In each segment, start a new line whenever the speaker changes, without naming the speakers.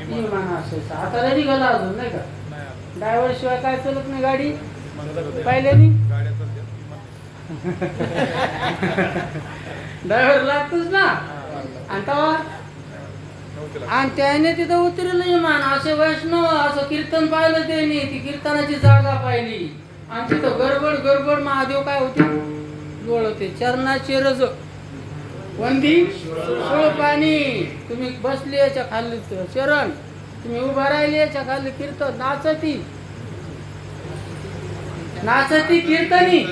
विमान असायचं आता गेला अजून नाही का? ड्रायव्हर शिवाय काय चालत नाही गाडी? पाहिल्यानी? ड्रायव्हर लागतोच ना. आणि तेव्हा आणि त्याने तिथं उतरलं विमान. असे वैष्णव असं कीर्तन पाहिलं त्याने. ती कीर्तनाची जागा पाहिली. आणि तिथं गडबड गडबड महादेव काय होते? लोळ होते चरणाचे रज वंदी सोळ पाणी. तुम्ही बसले याच्या खाली चरण तुम्ही उभा राहिले याच्या खाली कीर्तन. नाचती. नाचती कीर्तनी.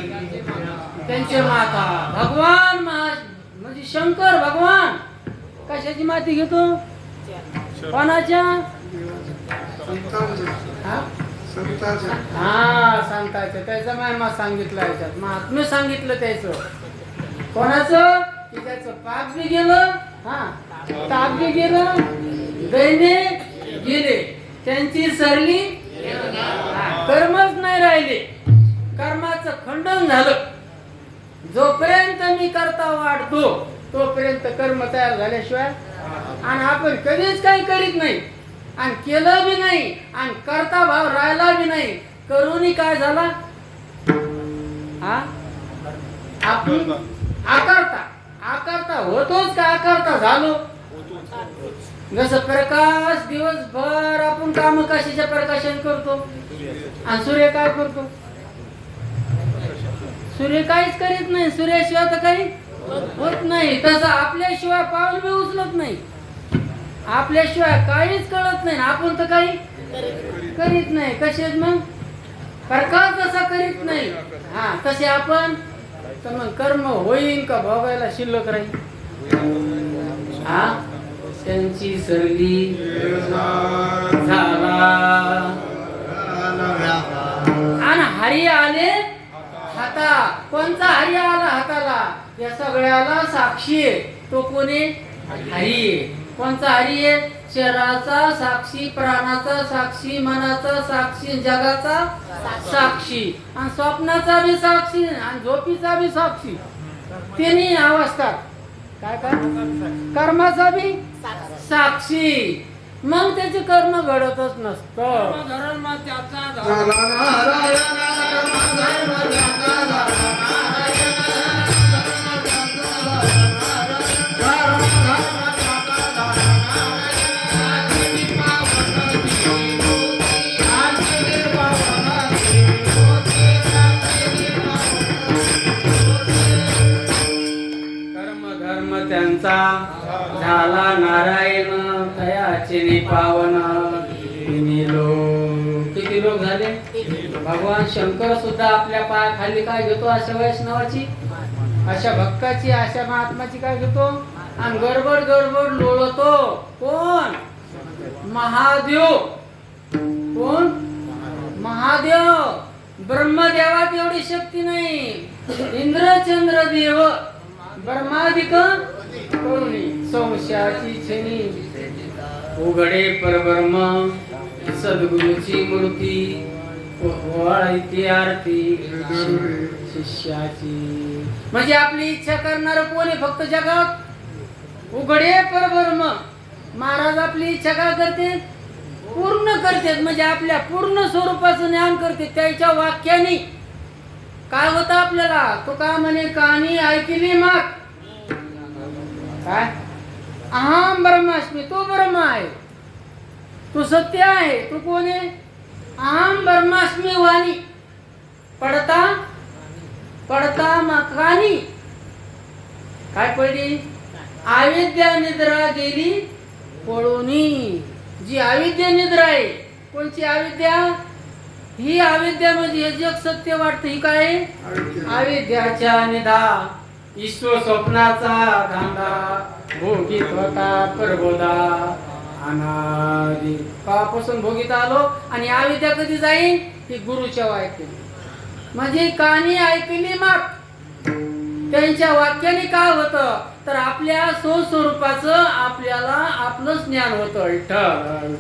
त्यांचे माता. भगवान महा म्हणजे शंकर भगवान. कशाची माती घेतो? कोणाच्या? हा? सांगतायचं. त्याचं त्याचा महिमा सांगितलं याच्यात. महात्म्य सांगितलं त्याचं. कोणाचं? की त्याचं पाप बी गेलं हा ताप बी गेलं दैने गेले. त्यांची सरली कर्मच नाही राहिले. कर्माचं खंडन झालं. जोपर्यंत मी करता वाढतो तोपर्यंत कर्म तयार झाल्याशिवाय आणि आपण कधीच काही करीत नाही. आणि केलं बी नाही आणि करता भाव राहिला बी नाही. करूनही काय झाला? हा? आपण आकारता. आकारता होतोच का आकारता झालो? जसं प्रकाश दिवसभर आपण काम कशाचे प्रकाशन करतो आणि सूर्य काय करतो? सूर्य काहीच करीत नाही सूर्याशिवाय तर काही होत नाही. तसं आपल्याशिवाय पाऊल बी उचलत नाही. आपल्याशिवाय काहीच कळत नाही. आपण तर काही करीत नाही. कसे मग? प्रकाश जसा करीत नाही. हा तसे आपण तर मग कर्म होईन का भोगायला शिल्लक राहील? हा? त्यांची सरली झाला. आणि हरी आले हाता कोणता हरी आला हाताला? या सगळ्याला साक्षी आहे. तो कोणी? हरी आहे. कोणता हरी आहे? शरीराचा साक्षी प्राणाचा साक्षी मनाचा साक्षी जगाचा साक्षी आणि स्वप्नाचा बी साक्षी आणि झोपीचा बी साक्षी तिन्ही अवस्था काय काय कर्माचा बी साक्षी मग त्याचे कर्म घडतच नसतं धर्म त्याचा झाला नारायण तयाचे पावन. तिन्ही लोक किती लोक झाले? भगवान शंकर सुद्धा आपल्या पायाखाली काय घेतो? अशा वैष्णवाची? अशा भक्ताची अशा महात्माची काय घेतो? आणि गडबड गडबड लोळतो. कोण? महादेव. कोण? महादेव. ब्रह्मदेवात एवढी शक्ती नाही. इंद्रचंद्र देव ब्रह्मादिक करुणी संशयाची छनी? उघडे परब्रह्म सद्गुरूची मूर्ती ओवाळीती आरती शिष्याची. म्हणजे आपली इच्छा करणार कोण आहे फक्त जगात? उघडे परब्रह्म. महाराज आपली इच्छा काय करते? पूर्ण करतात म्हणजे आपल्या पूर्ण स्वरूपाचं ज्ञान करते. त्याच्या वाक्याने. काय होतं आपल्याला? तो का म्हणे कहाणी ऐकली माग काय? अहम ब्रह्मास्मी तो ब्रह्म आहे. तू सत्य आहे तू कोण आहे? अहम ब्रह्मास्मी वाणी. पडता? पडता मकानी काय पडली? अविद्या निद्रा गेली पळूनी. जी अविद्या निद्रा आहे कोणची अविद्या? ही अविद्या म्हणजे हे जग सत्य वाटतं ही काय? आहे? अविद्याच्या निधा ईश्वर स्वप्नाचा धांदा भोगीत होता प्रबोधा अनादी. कापासून भोगीत आलो आणि अविद्या कधी जाईल ती गुरुच्या वाक्य म्हणजे कहाणी ऐकली मग त्यांच्या वाक्याने काय होतं? तर आपल्या स्वस्वरूपाचं आपल्याला आपलं ज्ञान होतं. ठर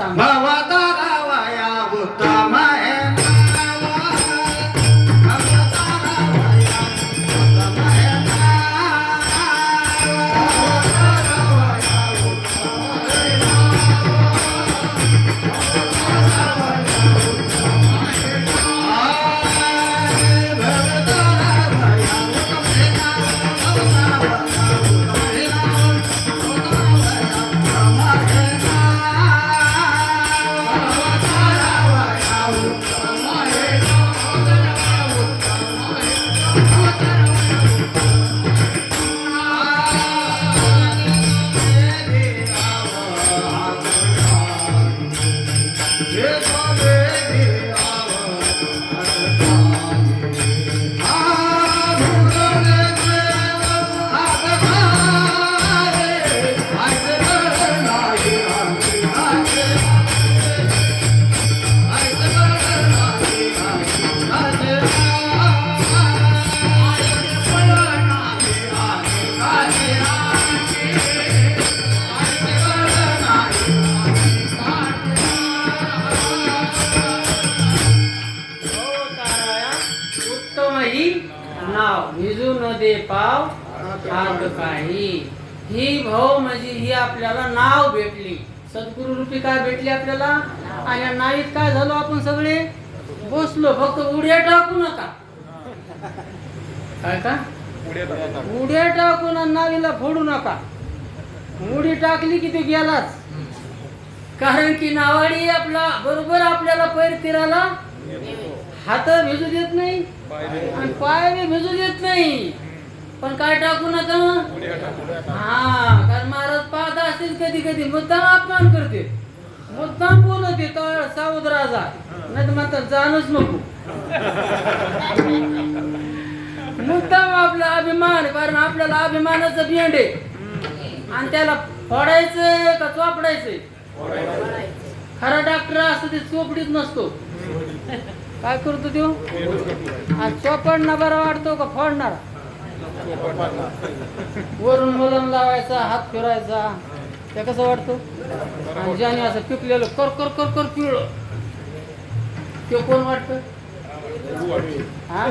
चरणात हात काही. ही भाऊ म्हणजे ही आपल्याला नाव भेटली. सद्गुरु रूपी काय भेटली आपल्याला? आणि या नावीत काय झालो आपण सगळे? बसलो फक्त उड्या टाकू नका. काय का? उड्या टाकून नावीला फोडू नका. उडी टाकली की ते गेलाच. कारण की नावाडी आपला बरोबर आपल्याला पैर तिराला हात भिजू देत नाही. आणि पाय भिजू देत नाही. पण काय टाकू नका? हा कारण महाराज पाहत असतील कधी कधी. मुद्दाम अपमान करते मुद्दाम बोलत तर सावध राजा. नाही तर म्हणतात जाणच नको. मुद्दाम आपला अभिमान कारण आपल्याला अभिमानाचं बियांड आहे. आणि त्याला फोडायचं का चोपडायचंय? खरा डॉक्टर असतो ते चोपडीत नसतो. काय करतो तो? चोपडणं बरा वाटतो का फोडणार? वरून मलम लावायचा हात फिरायचा. ते कसं वाटतो? आणि ज्याने असं पिकलेलं कर कर कर कर पिळलं ते कोण वाटत? हा?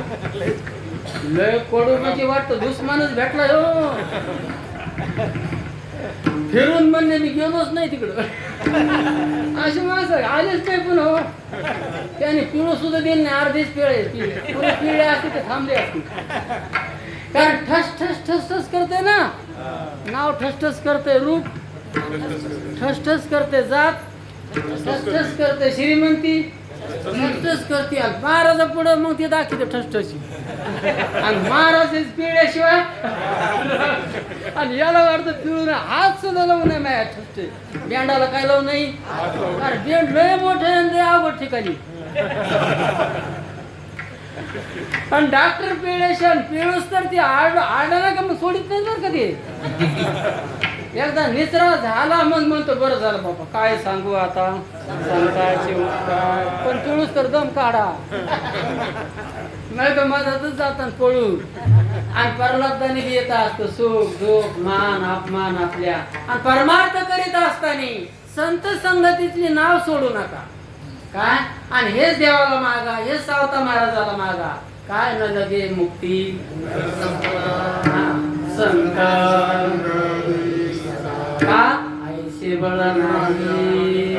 लय कडू म्हणजे वाटतं दुश्मनच भेटला हो. फिरून म्हणणे मी गेलोच नाही तिकडं. अशी माणसं आलेच नाही पण हो. त्याने पिळू सुद्धा दिले नाही अर्धेच पिळे पिळे पिळे असते ते थांबले असते कारण ठस ठस ठस ठस करते ना. नाव ठस ठस करते रूप. ठस ठस करते. जात. ठस ठस करते श्रीमंती. ठस ठस करते. आणि महाराजा पुढं मग ते दाखवते ठस ठसी. आणि महाराज पिळल्याशिवाय आणि याला वाटतं पिळून हात सुद्धा लावू नये माझ्या ठसते बँडाला काय लावू नाही अरे बेंड लय मोठे आवड ठिकाणी. आणि डॉक्टर पिळेशन पिळूस तर ती आड आडाला का मग सोडित नाही बरं का ते? एकदा निचरा झाला मग म्हणतो बरं झालं बाबा काय सांगू आता? संताचे उपकार पण पिळूस तर दम काढा. नाही तर मधातच जातात पळू आणि परमार्थाने बी येत असतो सुख दुःख मान अपमान आपल्या. आणि परमार्थ करीत असताना संत संगतीतली नाव सोडू नका. काय? आणि हेच देवाला मागा हेच सावता महाराजाला मागा. काय न लगे मुक्ती? संत का? ऐसे बळ नाही.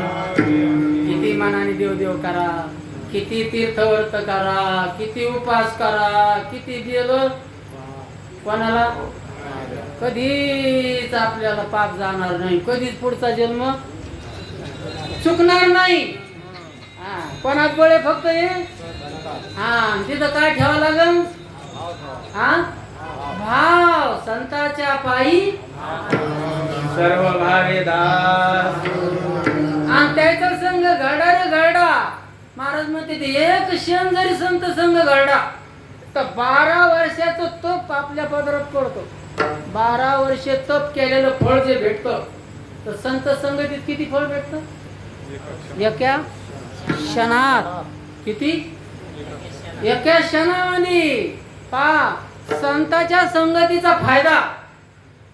किती मनाने देव देव करा. किती तीर्थवर्त करा. किती उपास करा. किती गेलो? कोणाला? कधीच आपल्याला पाप जाणार नाही. कधीच पुढचा जन्म? चुकणार नाही. कोणात बळे फक्त हे? हा तिथं काय ठेवावं लागल हा? भाव संताच्या पायी. सर्व भावे दास आणि त्याचा संघ घडा रे घडा महाराज म्हणते ते एक क्षण जरी संत संघ घडा तर बारा वर्षाचं तप आपल्या पदरात पडतो. बारा वर्ष तप केलेलं फळ जे भेटतं तर संत संगतीत किती फळ भेटतं? एका? क्षणात. किती? एका क्षणाने पा. संताच्या संगतीचा फायदा.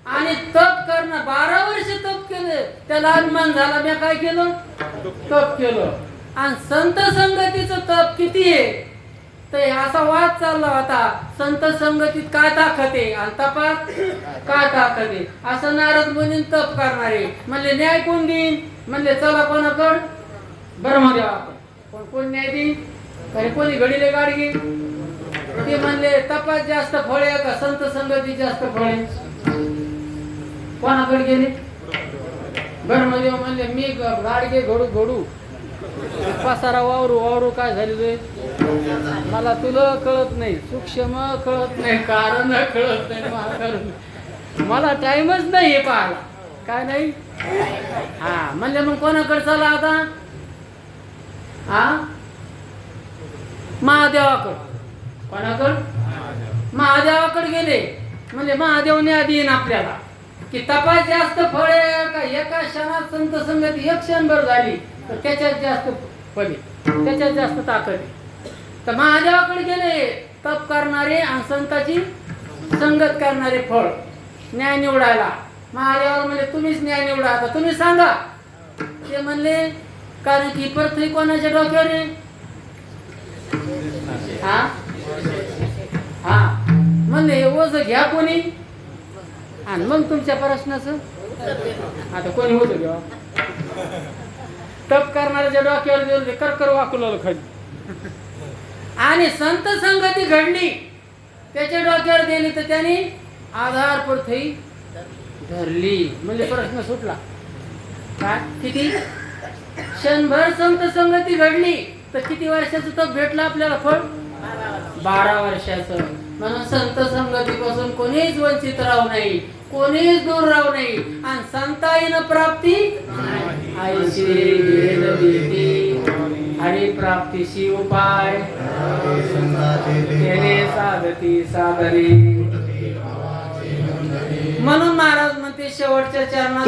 आणि तप करणं. बारा वर्ष तप केलं. त्याला अभिमान झाला. मी काय केलं? तप केलं. आणि संत संगतीचं तप किती आहे? तर असा वाद चालला होता. संत संगतीत काय ताकद आहे? आणि तपात काय ताकद आहे? असं नारद मुनी तप करणारे. म्हणले न्याय कोण देईन? म्हणले चला कोणाकड? ब्रह्मदेवाकड पण कोण न्याय ती काही कोणी घडीले गाडगी ते म्हणले तपास जास्त फळे का? संत संगती जास्त फळे कोणाकडे गेले? ब्रह्मदेव म्हणले मी गाडगे घडू घडू. पसारा वावरू वावरू काय झालेलं मला तुला कळत नाही सूक्ष्म कळत नाही कारण कळत नाही मला कळत मला टाइमच नाही हे पाहायला. काय नाही? हा म्हणले मग कोणाकडे चला आता? हा? महादेवाकडे. कोणाकडे? महादेवाकडे गेले. म्हणजे महादेवने आधी येईन आपल्याला. की तपास जास्त फळ का? एका क्षणात संत संगती एक क्षणभर झाली तर त्याच्यात जास्त फळ. त्याच्यात जास्त ताकद तर महादेवाकडे गेले. तप करणारे आणि संताची संगत करणारे फळ. न्याय निवडायला. महादेवाला म्हणले तुम्हीच न्याय निवडा आता. तुम्ही सांगा. ते म्हणले कारण की पृथ्वी कोणाच्या डोक्यावर आहे? हा? हा. म्हणले ओझ घ्या कोणी. आणि मग तुमच्या प्रश्नाचं? आता कोणी होत घ्या तप करणाऱ्याच्या डोक्यावर गेलं ते करकर वाकुलं खाली. आणि संत संगती घडली. त्याच्या डोक्यावर दिली तर त्याने आधार पृथ्वी धरली. म्हणजे प्रश्न सुटला. काय? किती? क्षणभर संत संगती घडली तर किती वर्षाचं तप भेटलं आपल्याला फळ? बारा वर्षाचं. म्हणून संत संगतीपासून कोणीच वंचित राहू नाही कोणीच दूर राहू नाही आणि संताईन प्राप्ती हरी प्राप्तीशी उपाय. साधती साधने म्हणून महाराज म्हणते शेवटच्या चरणात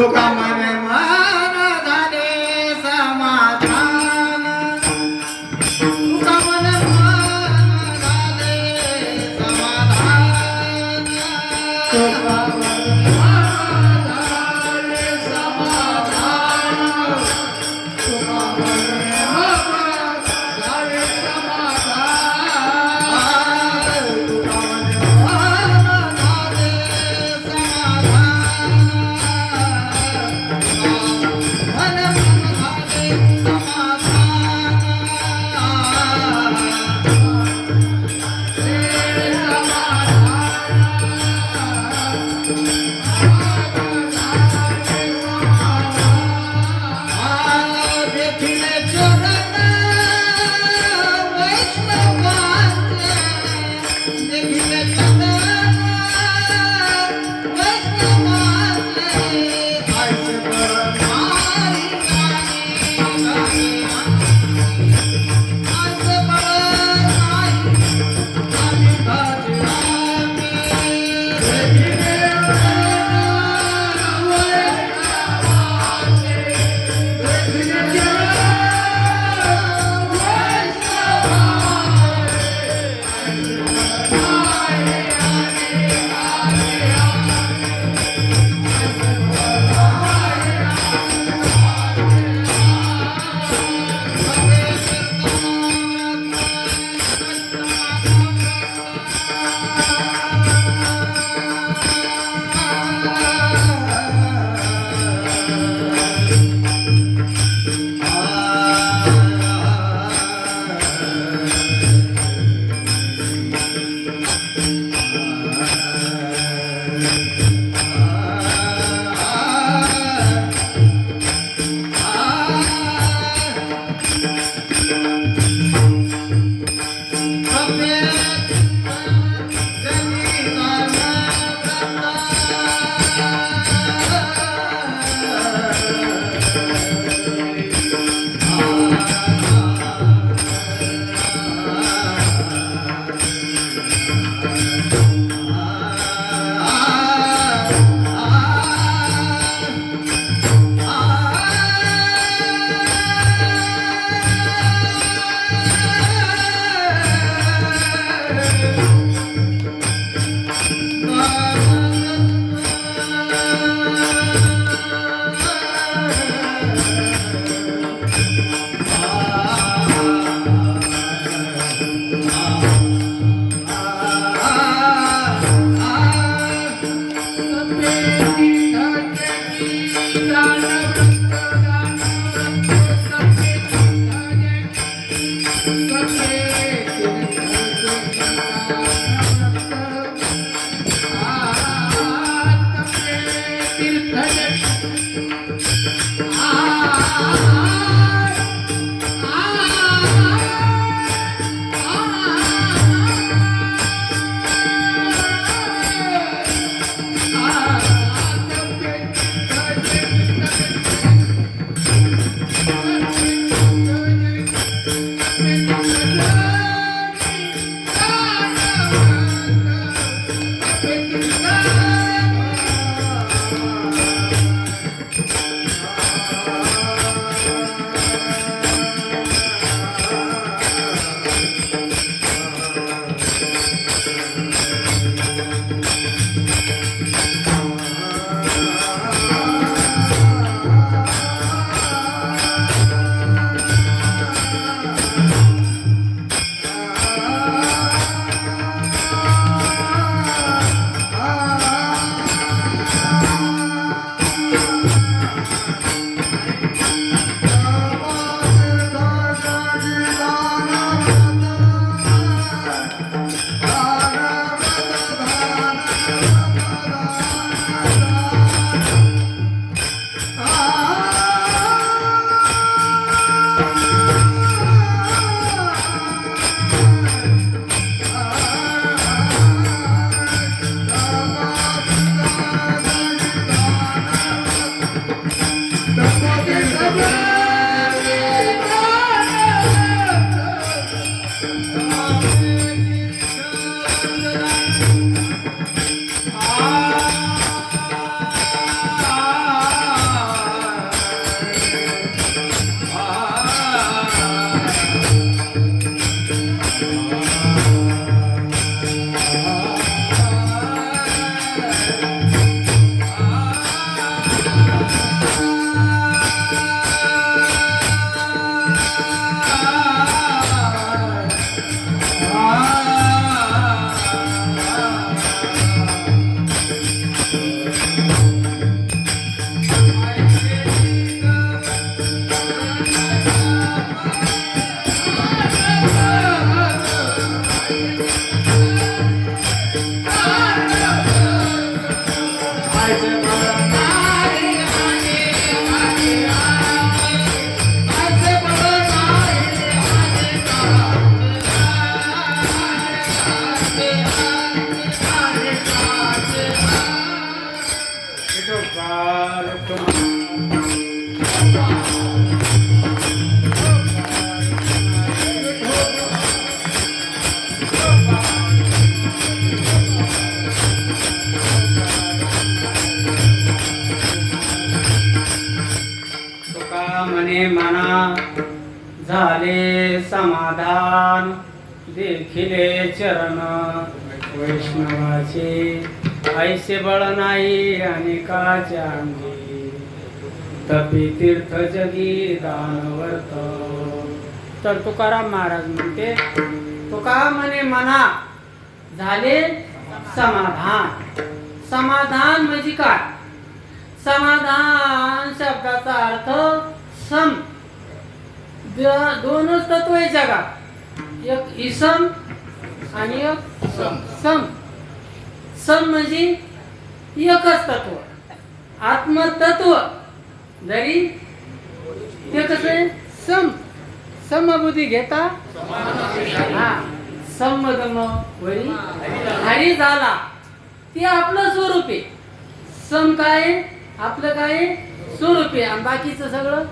झाले समाधान.
देखिले चरण. वैष्णवाचे ऐसे बळ नाही अनेकाचे अंगी. तपी तीर्थ जगी दानवर्त. तर तुकाराम महाराज म्हणते तुका म्हणे म्हणा झाले समाधान. समाधान म्हणजे काय? समाधान शब्दाचा अर्थ सम. दोनच तत्व आहे जगात. एक इसम आणि एक सम. सम. म्हणजे एकच तत्व. आत्मतत्व जरी ते कसं आहे? सम. समबुद्धी घेता? हा. वरी हरी झाला. ते आपलं स्वरूप आहे. सम काय? आपलं काय? स्वरूप आहे. आणि बाकीचं सगळं?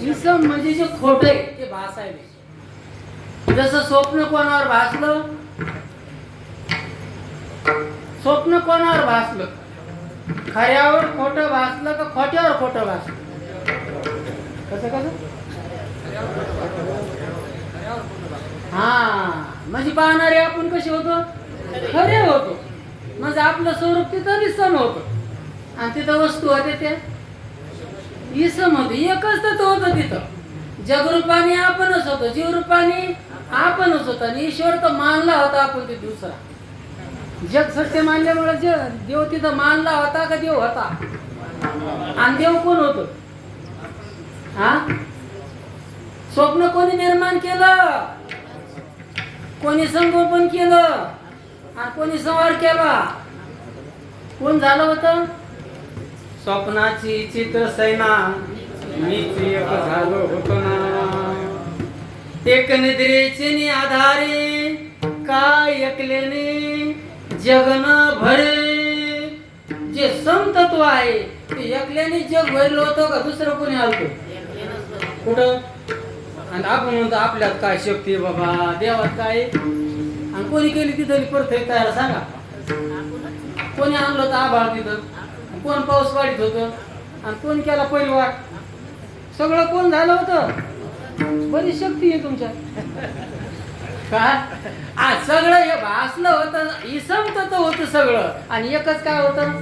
विषम म्हणजे जे खोट आहे ते भासायला जसं स्वप्न कोणावर भासलं स्वप्न कोणावर भासलं? खऱ्यावर खोटं भासलं का खोट्यावर खोटं भासलं? कस कस? हा म्हणजे पाहणारे आपण कसे होतो? खरे होतो. म्हणजे आपलं स्वरूप तिथं विसम होतं. आणि तिथं वस्तू होते त्या. इसमध्ये एकच तर होतं तिथं. जगरूपाने आपणच होतो जीवरूपाने आपणच होतो आणि ईश्वर तर मानला होता आपण ते दुसरा. जग सत्य मानल्यामुळे जे देव तिथं मानला होता का देव होता? आणि देव कोण होतो? हा? स्वप्न कोणी निर्माण केलं? कोणी संगोपन केलं? आणि कोणी संवार केला? कोण झालं होतं? स्वप्नाची चित्र सैना मीच एक झालो होतो ना एक निद्रेचे आधारे काय ऐकलेने जगन भरे. जे समतत्व आहे ते एकल्याने जग भरलं होतं का दुसरं कोणी आलतो? कुठं? आणि आपण म्हणतो आपल्यात काय शक्ती आहे बाबा? देवात काय? आणि कोणी केली तिथं परत तयार सांगा. कोणी आणलं तर आभाळ तिथं? कोण पाऊस वाढीत होतं? आणि कोण केला परिवार सगळं कोण झालं होतं? बरीच शक्ती आहे तुमच्या काय आ सगळं हे भासलं होतं इसमत तर होतं सगळं. आणि एकच काय होतं?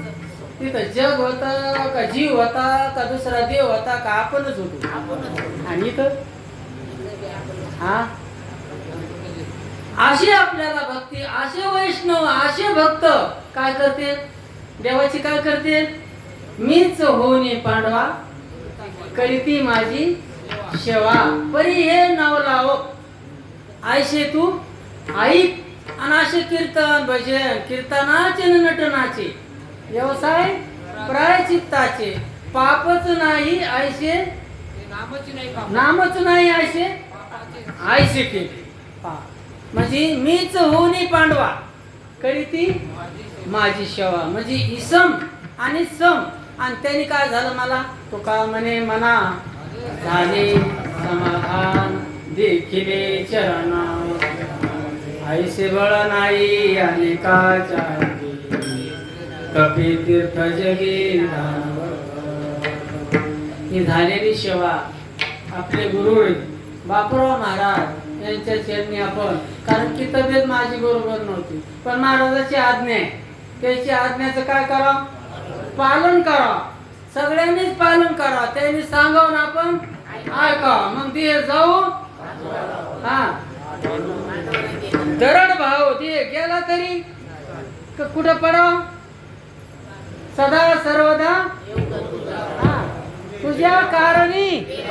तिथं जग होतं का जीव होता का दुसरा देव होता का आपणच होतो. आणि इथं? हा? अशी आपल्याला भक्ती असे वैष्णव असे भक्त काय करते देवाची काय करते? मीच होणे पांडवा. करीती माझी सेवा. परी हे नाव लाव. आयशे तू आई अनाशे कीर्तन भजन कीर्तनाचे न नटनाचे. व्यवसाय प्रायचित्ताचे पापच नाही आयशे. नामच नाही आयशे. आयशे केले. म्हणजे मीच होणे पांडवा. करीती माझी सेवा. म्हणजे इसम आणि सम. आणि त्यांनी काय झालं मला? तो का म्हणे मना झाले समाधान देखिले चरणा आईसे बळ नाही अनेकाच्या कपी तीर्थ जगी ही झालेली सेवा आपले गुरु बापराव महाराज यांच्या शरणी आपण. कारण की तब्येत माझी बरोबर नव्हती. पण महाराजाची आज्ञा आहे. त्याची आज्ञाचं काय करा? पालन करा. सगळ्यांनीच पालन करा. त्यांनी सांगावून ना आपण ऐका. मग ते जाऊ. हा. दरड भाव ते गेला तरी? कुठं पडाव सदा सर्वदा? हा. तुझ्या कारणी?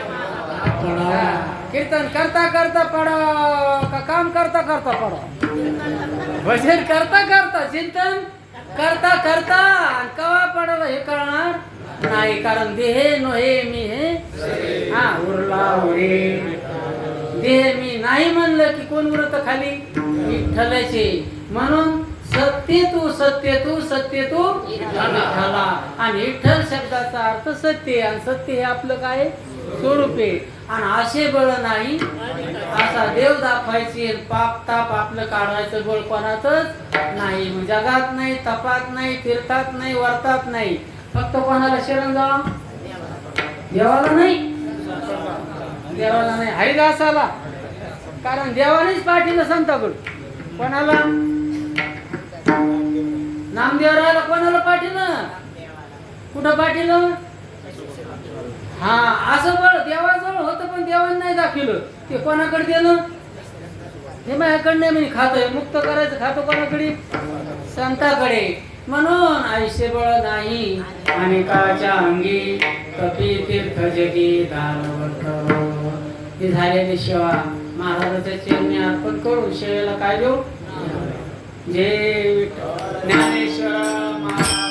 कीर्तन करता करता पडा का काम करता करता पडा भजन करता करता चिंतन करता करता आणि कवा पडायला हे कळणार नाही कारण देहे नो हे मी हे. हा उरला उरे. देह मी नाही म्हणलं की कोण उरत खाली? विठ्ठलाचे म्हणून सत्य तू सत्य तू सत्य तू. विठ्ठला. आणि विठ्ठल शब्दाचा अर्थ सत्य आणि सत्य हे आपलं काय आहे? स्वरूप आहे. आणि असे बळ नाही असा देव दाखवायची पाप ताप आपलं काढायचं बळ कोणाचंच नाही. जगात नाही तपात नाही तीर्थात नाही वर्तात नाही. फक्त कोणाला शरण जावा? देवाला नाही. देवाला नाही. हरिदासाला कारण देवानेच पाठीला संताकडून कोणाला? नामदेवराला कोणाला पाठीलं कुठं पाठीलं हा असं बळ देवाजवळ होतं पण देवाने नाही दाखवलं. ते कोणाकडे दिलं? हे माझ्याकडे नाही मी खातोय. मुक्त करायचं खातो कोणाकडे? संताकडे. म्हणून आयुष्य बळ नाही आणि काच्या अंगी कपी तीर्थ जगी दानवत हे झालेली सेवा महाराजाच्या चरणी अर्पण करू सेवेला काय देऊ? जय विठ्ठल. ज्ञानेश्वर महाराज